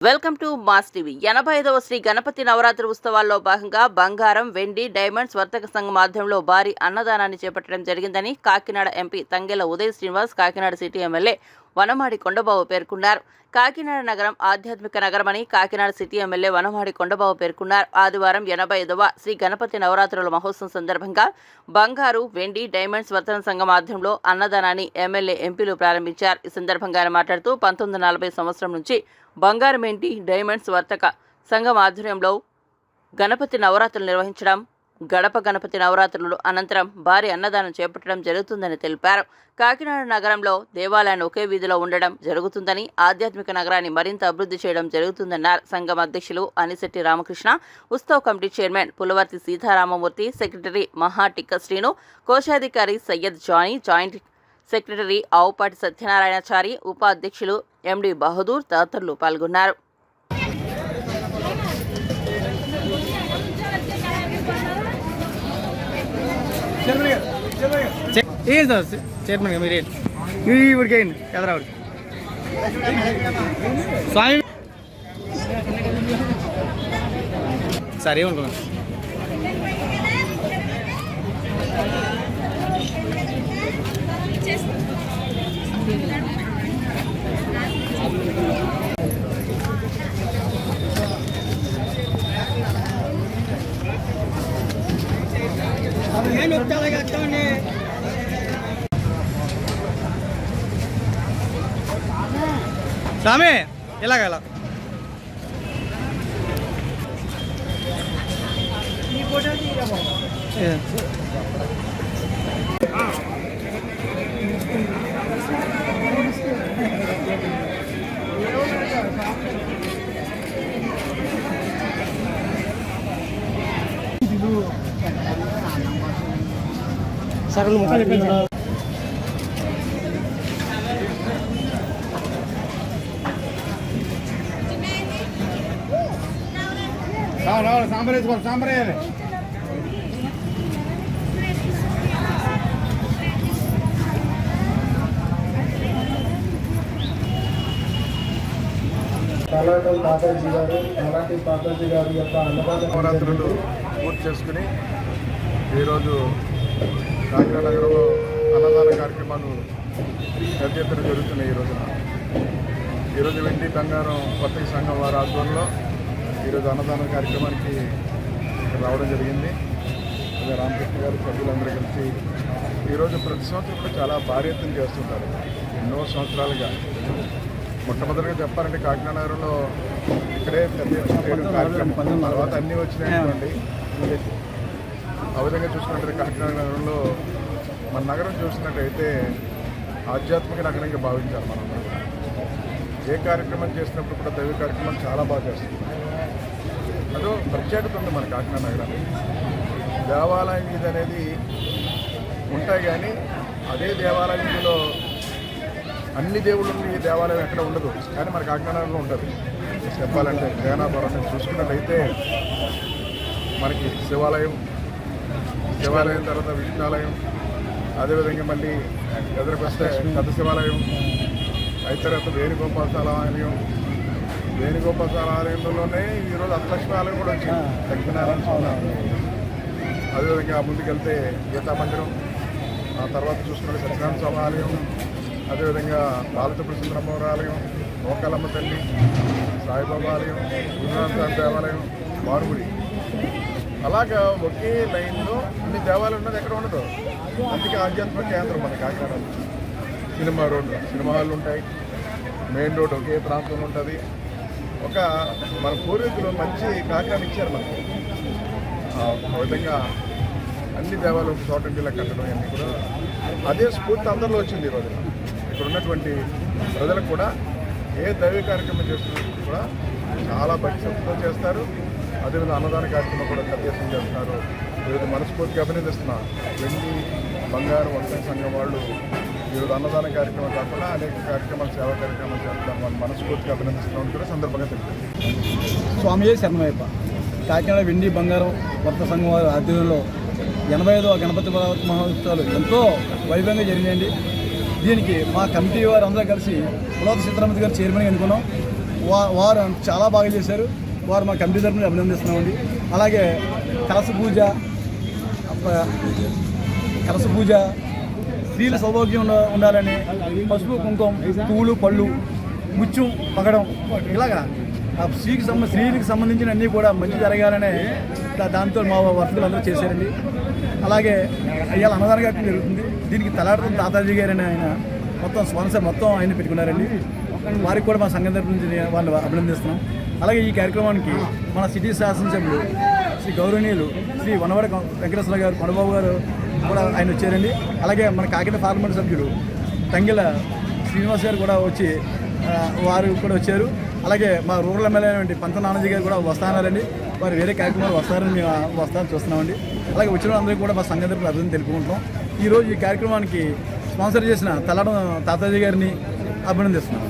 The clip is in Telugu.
Welcome to mass TV. ఎనభై ఐదవ శ్రీ గణపతి నవరాత్రి ఉత్సవాల్లో భాగంగా బంగారం వెండి డైమండ్స్ వర్తక సంఘం మాధ్యమంలో భారీ అన్నదానాన్ని చేపట్టడం జరిగిందని Kakinada MP Tangella Uday Srinivas Kakinada city MLA Vanamadi Kondababu పేర్కొన్నారు. కాకినాడ నగరం ఆధ్యాత్మిక నగరమని కాకినాడ సిటీ ఎమ్మెల్యే వనమాడి కొండబాబు పేర్కొన్నారు. ఆదివారం ఎనభై ఐదవ శ్రీ గణపతి నవరాత్రుల మహోత్సవం సందర్భంగా బంగారు వెండి డైమండ్స్ వర్తన సంఘం ఆధ్వర్యంలో అన్నదానాన్ని ఎమ్మెల్యే ఎంపీలు ప్రారంభించారు. ఈ సందర్భంగా ఆయన మాట్లాడుతూ పంతొమ్మిది నలభై సంవత్సరం నుంచి బంగారు వెండి డైమండ్స్ వర్తక సంఘం ఆధ్వర్యంలో గణపతి నవరాత్రులు నిర్వహించడం గడప గణపతి నవరాత్రులు అనంతరం భారీ అన్నదానం చేపట్టడం జరుగుతుందని తెలిపారు. కాకినాడ నగరంలో దేవాలయాన్ని ఒకే వీధిలో ఉండడం జరుగుతుందని ఆధ్యాత్మిక నగరాన్ని మరింత అభివృద్ధి చేయడం జరుగుతుందన్నారు. సంఘం అధ్యక్షులు Anisetti Ramakrishna Utsav committee chairman Pulavarthi Seetharamamurthy secretary Mahatikka Srinu కోశాధికారి సయ్యద్ జానీ జాయింట్ సెక్రటరీ ఆవుపాటి సత్యనారాయణచారి ఉపాధ్యక్షులు ఎండి బహదూర్ తదితరులు పాల్గొన్నారు. ఏం సార్ చైర్మన్ మీరేంటి ఈ ఊరికేయండి ఎదరావుడు స్వామి సార్ ఏమనుకున్నాను స్వామి ఇలాగ ఇలా ఏ. సగలు అయిపోయింది. సాంబార్ వేసుకోండి సాంబార్ వేయాలి కళాకల్ తాతాజీ గారు మరాఠీ తాతాజీ గారి యొక్క అన్నదాన నవరాత్రులు పూర్తి చేసుకుని ఈరోజు కాకినాడ నగరంలో అన్నదాన కార్యక్రమాలు పెద్ద ఎత్తున జరుగుతున్నాయి ఈ రోజున ఈరోజు వెండి బంగారం వర్తక సంఘం వారి ఆధ్వర్యంలో ఈరోజు అన్నదాన కార్యక్రమానికి రావడం జరిగింది. అదే రామకృష్ణ గారు సభ్యులందరూ కలిసి ఈరోజు ప్రతి సంవత్సరం కూడా చాలా భారీ ఎత్తున చేస్తుంటారు. ఎన్నో సంవత్సరాలుగా. మొట్టమొదటిగా చెప్పాలంటే కాకినాడ నగరంలో ఇక్కడే పెద్ద కార్యక్రమం. తర్వాత అన్నీ వచ్చినాయి అనుకోండి. ఆ విధంగా చూసుకున్నట్టు కాకినాడ నగరంలో మన నగరం చూసినట్టయితే ఆధ్యాత్మిక నగరంగా భావించాలి మనం ఏ కార్యక్రమం చేసినప్పుడు కూడా దైవ కార్యక్రమం చాలా బాగా చేస్తుంది. అదో ప్రత్యేకత ఉంది మన కాకినాడ నగరానికి దేవాలయం ఇది అనేది ఉంటాయి కానీ అదే దేవాలయం వీధిలో అన్ని దేవుళ్ళు ఈ దేవాలయం ఎక్కడ ఉండదు. కానీ మన కాకినాడలో ఉంటుంది. చెప్పాలంటే జగనాపురం చూసుకున్నట్లయితే మనకి శివాలయం శివాలయం తర్వాత విష్ణాలయం అదేవిధంగా మళ్ళీ ఎదురుకొస్తే పెద్ద శివాలయం అయితే తర్వాత వేణుగోపాల ఆలయం వేణుగోపాల ఆలయంలోనే ఈరోజు అష్టలక్ష్మి ఆలయం కూడా వచ్చింది. లక్ష్మీనారాయణ స్వామి ఆలయం. అదేవిధంగా ముందుకెళ్తే గీతా మందిరం ఆ తర్వాత చూసుకుంటే సత్యనారాయణ స్వామి ఆలయం అదేవిధంగా సుందరమ్మవారి ఆలయం మోకాలమ్మ తల్లి సాయిబాబా ఆలయం గురునాథ స్వామి దేవాలయం మారుగుడి అలాగా ఒకే లైన్లో ఇన్ని దేవాలయం ఉన్నది ఎక్కడ ఉండదు. అందుకే ఆధ్యాత్మిక కేంద్రం మన కాకినాడ. సినిమా రోడ్డు సినిమా హాళ్ళు ఉంటాయి. మెయిన్ రోడ్ ఒకే ప్రాంతంలో ఉంటుంది. ఒక మన పూర్వీకులు మంచి కాకినాడ ఇచ్చారు మనకు. ఒక విధంగా అన్ని దేవాలయం ఒక చోట ఇలా కట్టడం అన్నీ కూడా అదే స్ఫూర్తి అందరిలో వచ్చింది ఈ రోజున. ఇక్కడ ఉన్నటువంటి ప్రజలకు కూడా ఏ దైవ కార్యక్రమం చేస్తున్నప్పుడు కూడా చాలా భక్తితో చేస్తారు. అదేవిధంగా అన్నదాన కార్యక్రమం కూడా ప్రత్యేకం చేస్తున్నారు. ఈరోజు మనస్ఫూర్తిగా అభినందిస్తున్నా వెండి బంగారు వంశ సంఘం వాళ్ళు ఈరోజు అన్నదాన కార్యక్రమం కాకుండా అనేక కార్యక్రమాలు సేవా కార్యక్రమాలు చేస్తున్నారు వాళ్ళు మనస్ఫూర్తిగా అభినందిస్తున్నాం కూడా సందర్భంగా తెలిపారు స్వామియే శరణమయ్యప్ప. కాకినాడ వెండి బంగారం వర్త సంఘం వారి ఆధ్వర్యంలో ఎనభై ఐదవ గణపతి మహోత్సవాలు ఎంతో వైభవంగా జరిగినాయండి. దీనికి మా కమిటీ వారు అందరూ కలిసి పులవత సీతారామతి గారు చైర్మన్గా అనుకున్నాం వా- వారు చాలా బాగా చేశారు. వారు మా కమిటీ తరఫున అభినందిస్తున్నామండి. అలాగే కలస పూజ అప్ప- కలస పూజ స్త్రీల సౌభాగ్యం ఉండాలని పసుపు కుంకుమ పువ్వులు పళ్ళు ముత్యం పగడం ఇలాగా ఆ స్త్రీకి సంబంధ స్త్రీలకు సంబంధించిన అన్నీ కూడా మంచి జరగాలనే దాంతో మా వర్తలు అందరూ చేశారండి. అలాగే అయ్యాల అన్నదాన కార్యక్రమం జరుగుతుంది. దీనికి తలాడుతున్న తాతాజీ గారని ఆయన మొత్తం స్పాన్సర్ మొత్తం ఆయన పెట్టుకున్నారండి. వారికి కూడా మా సంఘం తరపు నుంచి వాళ్ళు అభినందిస్తున్నాం. అలాగే ఈ కార్యక్రమానికి మన సిటీ శాసనసభ్యులు శ్రీ గౌరవనీయులు శ్రీ వనవడ వెంకటేశ్వర గారు కొండబాబు గారు కూడా ఆయన వచ్చారండి. అలాగే మన కాకినాడ పార్లమెంట్ సభ్యులు తంగిల శ్రీనివాస్ గారు కూడా వచ్చి వారు కూడా వచ్చారు. అలాగే మా రూరల్ ఎమ్మెల్యే పంత నానాజీ గారు కూడా వస్తానారండి వారు వేరే కార్యక్రమాలు వస్తారని మేము వస్తారని చూస్తున్నామండి. అలాగే వచ్చిన అందరికీ కూడా మా సంఘం తరపున అభివృద్ధి తెలుపుకుంటున్నాం. ఈరోజు ఈ కార్యక్రమానికి స్పాన్సర్ చేసిన తల్లడం తాతాజీ గారిని అభినందిస్తున్నాం.